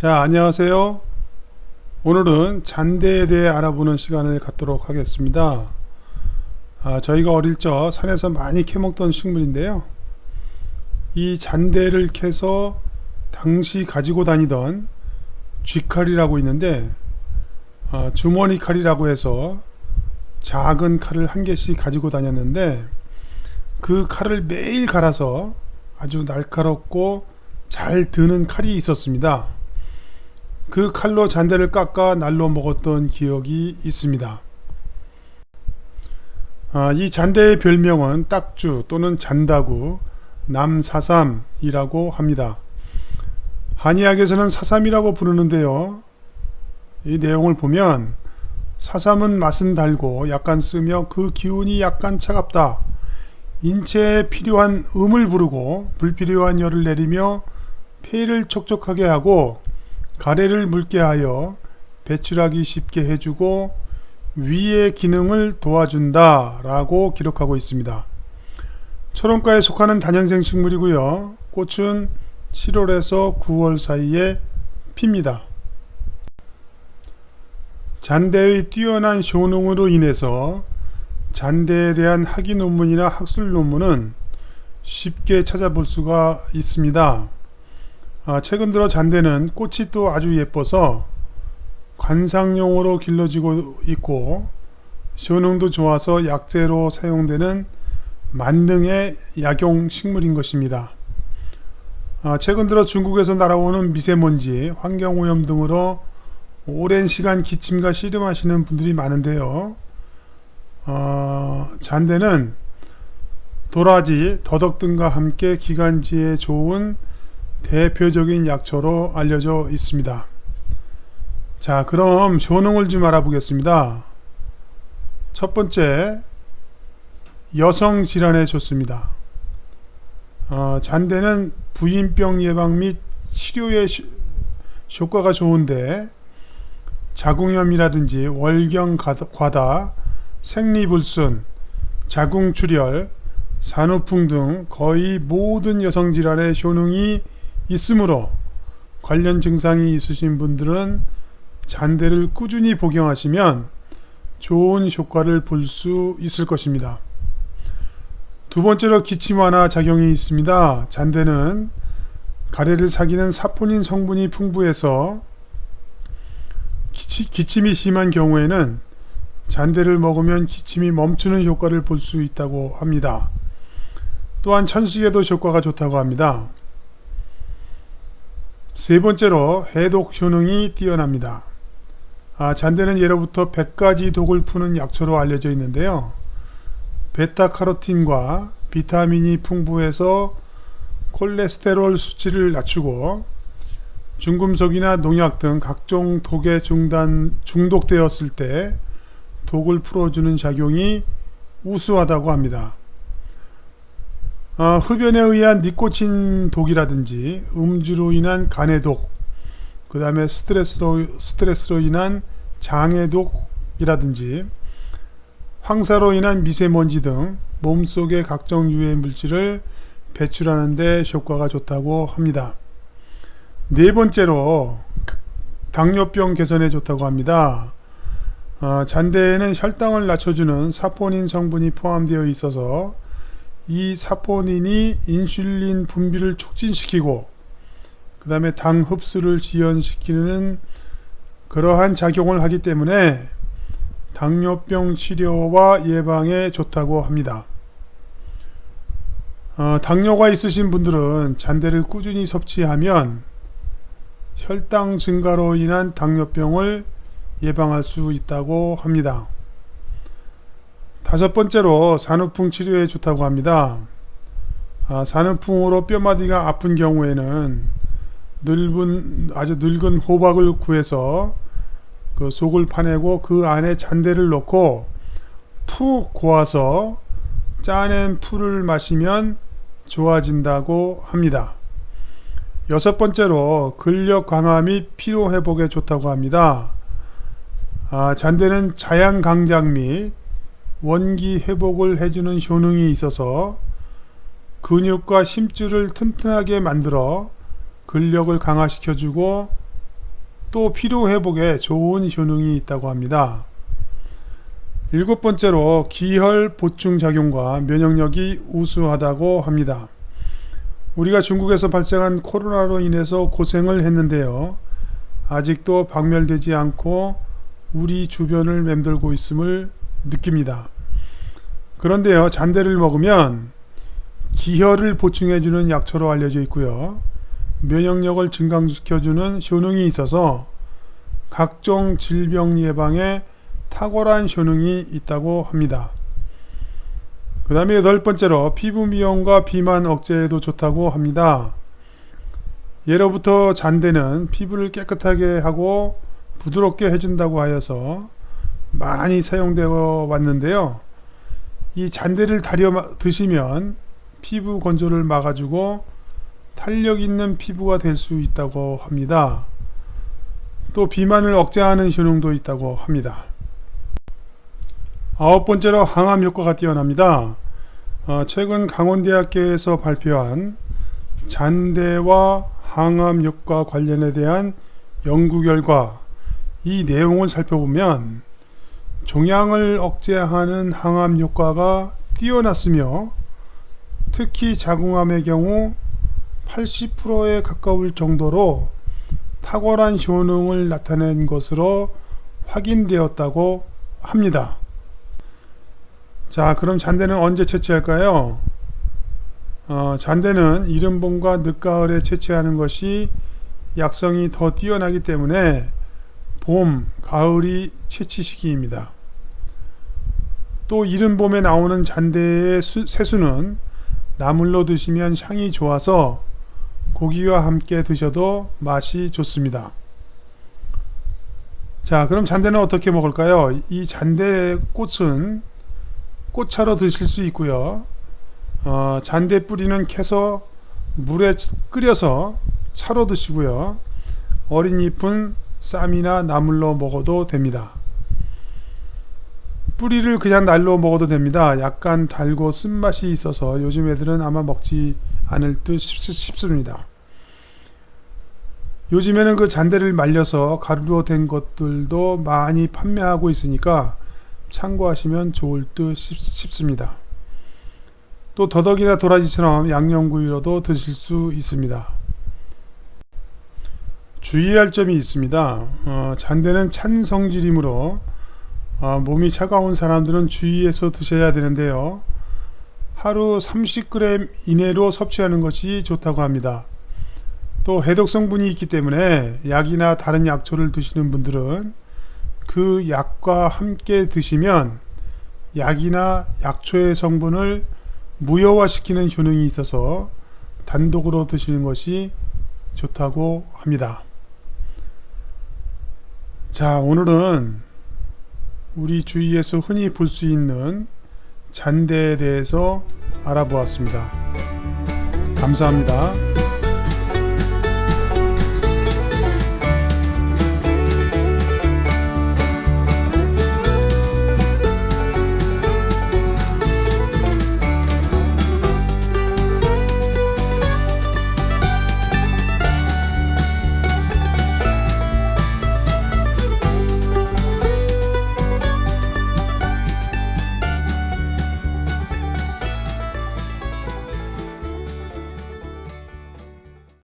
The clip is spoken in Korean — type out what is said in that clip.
자, 안녕하세요. 오늘은 잔대에 대해 알아보는 시간을 갖도록 하겠습니다. 아, 저희가 어릴 적 산에서 많이 캐먹던 식물인데요. 이 잔대를 캐서 당시 가지고 다니던 쥐칼이라고 있는데 아, 주머니 칼이라고 해서 작은 칼을 한 개씩 가지고 다녔는데 그 칼을 매일 갈아서 아주 날카롭고 잘 드는 칼이 있었습니다. 그 칼로 잔대를 깎아 날로 먹었던 기억이 있습니다. 아, 이 잔대의 별명은 딱주 또는 잔다구, 남사삼이라고 합니다. 한의학에서는 사삼이라고 부르는데요. 이 내용을 보면 사삼은 맛은 달고 약간 쓰며 그 기운이 약간 차갑다. 인체에 필요한 음을 부르고 불필요한 열을 내리며 폐를 촉촉하게 하고 가래를 묽게 하여 배출하기 쉽게 해주고 위의 기능을 도와준다 라고 기록하고 있습니다. 초롱과에 속하는 단연생 식물이고요. 꽃은 7월에서 9월 사이에 핍니다. 잔대의 뛰어난 효능으로 인해서 잔대에 대한 학위 논문이나 학술 논문은 쉽게 찾아볼 수가 있습니다. 아, 최근 들어 잔대는 꽃이 또 아주 예뻐서 관상용으로 길러지고 있고 효능도 좋아서 약재로 사용되는 만능의 약용 식물인 것입니다. 아, 최근 들어 중국에서 날아오는 미세먼지, 환경오염 등으로 오랜 시간 기침과 씨름하시는 분들이 많은데요. 어, 잔대는 도라지, 더덕 등과 함께 기관지에 좋은 대표적인 약초로 알려져 있습니다. 자, 그럼 효능을 좀 알아보겠습니다. 첫 번째, 여성 질환에 좋습니다. 어, 잔대는 부인병 예방 및 치료에 효과가 좋은데 자궁염이라든지 월경 과다, 생리불순, 자궁출혈, 산후풍 등 거의 모든 여성 질환의 효능이 있으므로 관련 증상이 있으신 분들은 잔대를 꾸준히 복용하시면 좋은 효과를 볼 수 있을 것입니다. 두 번째로 기침 완화 작용이 있습니다. 잔대는 가래를 사귀는 사포닌 성분이 풍부해서 기치, 기침이 심한 경우에는 잔대를 먹으면 기침이 멈추는 효과를 볼 수 있다고 합니다. 또한 천식에도 효과가 좋다고 합니다. 세 번째로 해독 효능이 뛰어납니다. 아, 잔대는 예로부터 100가지 독을 푸는 약초로 알려져 있는데요. 베타카로틴과 비타민이 풍부해서 콜레스테롤 수치를 낮추고 중금속이나 농약 등 각종 독에 중단, 중독되었을 때 독을 풀어주는 작용이 우수하다고 합니다. 어, 흡연에 의한 니코틴 독이라든지 음주로 인한 간의 독, 그 다음에 스트레스로, 스트레스로 인한 장의 독이라든지 황사로 인한 미세먼지 등 몸속의 각종 유해 물질을 배출하는 데 효과가 좋다고 합니다. 네 번째로 당뇨병 개선에 좋다고 합니다. 어, 잔대에는 혈당을 낮춰주는 사포닌 성분이 포함되어 있어서 이 사포닌이 인슐린 분비를 촉진시키고 그 다음에 당 흡수를 지연시키는 그러한 작용을 하기 때문에 당뇨병 치료와 예방에 좋다고 합니다. 어, 당뇨가 있으신 분들은 잔대를 꾸준히 섭취하면 혈당 증가로 인한 당뇨병을 예방할 수 있다고 합니다. 다섯 번째로 산후풍 치료에 좋다고 합니다. 아, 산후풍으로 뼈마디가 아픈 경우에는 늙은 아주 늙은 호박을 구해서 그 속을 파내고 그 안에 잔대를 넣고 푹 고아서 짜낸 풀을 마시면 좋아진다고 합니다. 여섯 번째로 근력 강화 및 피로 회복에 좋다고 합니다. 아, 잔대는 자양 강장 및 원기 회복을 해주는 효능이 있어서 근육과 심줄을 튼튼하게 만들어 근력을 강화시켜주고 또 피로 회복에 좋은 효능이 있다고 합니다. 일곱 번째로 기혈 보충 작용과 면역력이 우수하다고 합니다. 우리가 중국에서 발생한 코로나로 인해서 고생을 했는데요. 아직도 박멸되지 않고 우리 주변을 맴돌고 있음을 느낍니다. 그런데요, 잔대를 먹으면 기혈을 보충해주는 약초로 알려져 있고요. 면역력을 증강시켜주는 효능이 있어서 각종 질병 예방에 탁월한 효능이 있다고 합니다. 그 다음에 여덟 번째로 피부 미용과 비만 억제에도 좋다고 합니다. 예로부터 잔대는 피부를 깨끗하게 하고 부드럽게 해준다고 하여서 많이 사용되어 왔는데요. 이 잔대를 다려 드시면 피부 건조를 막아주고 탄력 있는 피부가 될 수 있다고 합니다. 또 비만을 억제하는 효능도 있다고 합니다. 아홉 번째로 항암 효과가 뛰어납니다. 어, 최근 강원대학교에서 발표한 잔대와 항암 효과 관련에 대한 연구 결과 이 내용을 살펴보면 종양을 억제하는 항암 효과가 뛰어났으며 특히 자궁암의 경우 80%에 가까울 정도로 탁월한 효능을 나타낸 것으로 확인되었다고 합니다. 자, 그럼 잔대는 언제 채취할까요? 어, 잔대는 이른봄과 늦가을에 채취하는 것이 약성이 더 뛰어나기 때문에 봄, 가을이 채취 시기입니다. 또 이른 봄에 나오는 잔대의 수, 새수는 나물로 드시면 향이 좋아서 고기와 함께 드셔도 맛이 좋습니다. 자, 그럼 잔대는 어떻게 먹을까요? 이 잔대 꽃은 꽃차로 드실 수 있고요. 어, 잔대 뿌리는 캐서 물에 끓여서 차로 드시고요. 어린 잎은 쌈이나 나물로 먹어도 됩니다. 뿌리를 그냥 날로 먹어도 됩니다. 약간 달고 쓴맛이 있어서 요즘 애들은 아마 먹지 않을 듯 싶습니다. 요즘에는 그 잔대를 말려서 가루로 된 것들도 많이 판매하고 있으니까 참고하시면 좋을 듯 싶습니다. 또 더덕이나 도라지처럼 양념구이로도 드실 수 있습니다. 주의할 점이 있습니다. 어, 잔대는 찬 성질이므로 어, 몸이 차가운 사람들은 주의해서 드셔야 되는데요. 하루 30g 이내로 섭취하는 것이 좋다고 합니다. 또 해독 성분이 있기 때문에 약이나 다른 약초를 드시는 분들은 그 약과 함께 드시면 약이나 약초의 성분을 무효화시키는 효능이 있어서 단독으로 드시는 것이 좋다고 합니다. 자, 오늘은 우리 주위에서 흔히 볼 수 있는 잔대에 대해서 알아보았습니다. 감사합니다.